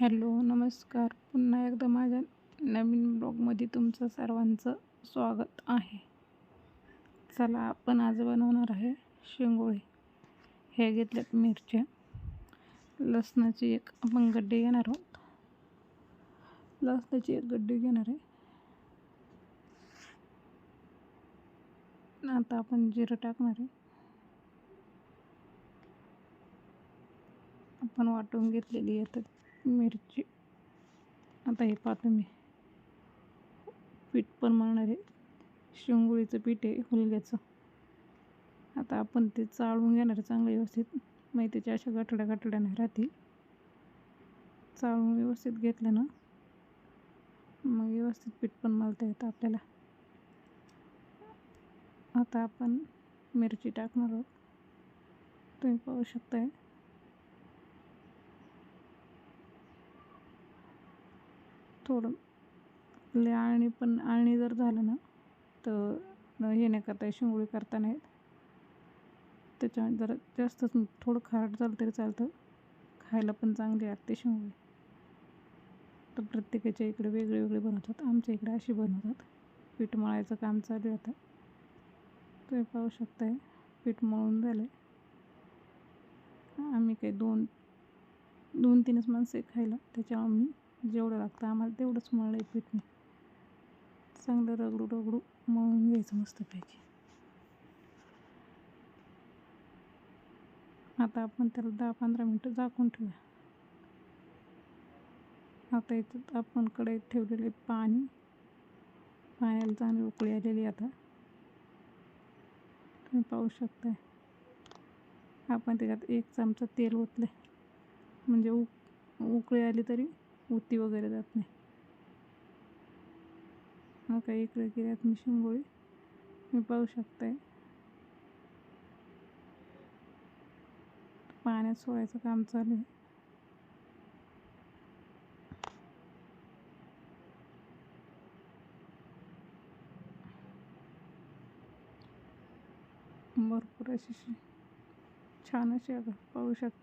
Hello नमस्कार. पुन्हा एकदा माझ्या नवीन ब्लॉगमध्ये तुमचं सर्वांचं स्वागत आहे. चला आपण आज बनवणार आहे शेंगोळे. हे घेतल्यात मिरच्या. लसणाची एक आपण गड्डी घेणार आहोत. लसणाची एक गड्डी घेणार आहे. आता आपण जिरं टाकणार आहे. आपण वाटून घेतलेली आहे मिरची. आता हे पाहतो मी. पीठ पण मारणार आहे. शेंगुळीचं पीठ आहे हुलग्याचं. आता आपण ते चाळून घेणार चांगलं व्यवस्थित. मग त्याच्या अशा गाठड्या गाठड्या नाही राहतील. चाळून व्यवस्थित घेतलं ना मग व्यवस्थित पीठ पण मारता येतं आपल्याला. आता आपण मिरची टाकणार आहोत. तुम्ही पाहू शकताय. थोडं लय आळणी पण आळणी जर झालं ना तर हे नाही करता शिंगोळी करता नाहीत त्याच्यामुळे जरा जास्तच थोडं खारट झालं तरी चालतं. खायला पण चांगली लागते शिंगोळी. तर प्रत्येकाच्या इकडे वेगळे वेगळे बनवतात. आमच्या इकडे अशी बनवतात. पीठ मळायचं काम चालू आहे आता. तुम्ही पाहू शकताय पीठ मळून झालं आम्ही काही दोन दोन तीनच माणसं खायला. त्याच्यामुळे मी जेवढं लागतं आम्हाला तेवढंच मळलं आहे पीठ चांगलं रगडू रगडू मळून घ्यायचं मस्तपैकी आता आपण त्याला दहा पंधरा मिनटं झाकून ठेवूया. आता याच्यात आपण कढईत ठेवलेले पाणी पाण्याला चांगली उकळी आलेली आता. तुम्ही पाहू शकताय. आपण त्याच्यात एक चमचा तेल ओतले म्हणजे उक उकळी आली तरी उती वगैरे जात नाही. मग काही इकडे गिऱ्यात मी शिंगोळी मी पाहू शकते. पाण्यात सोडायचं काम चालू आहे. भरपूर अशी छान अशी अगं पाहू शकते.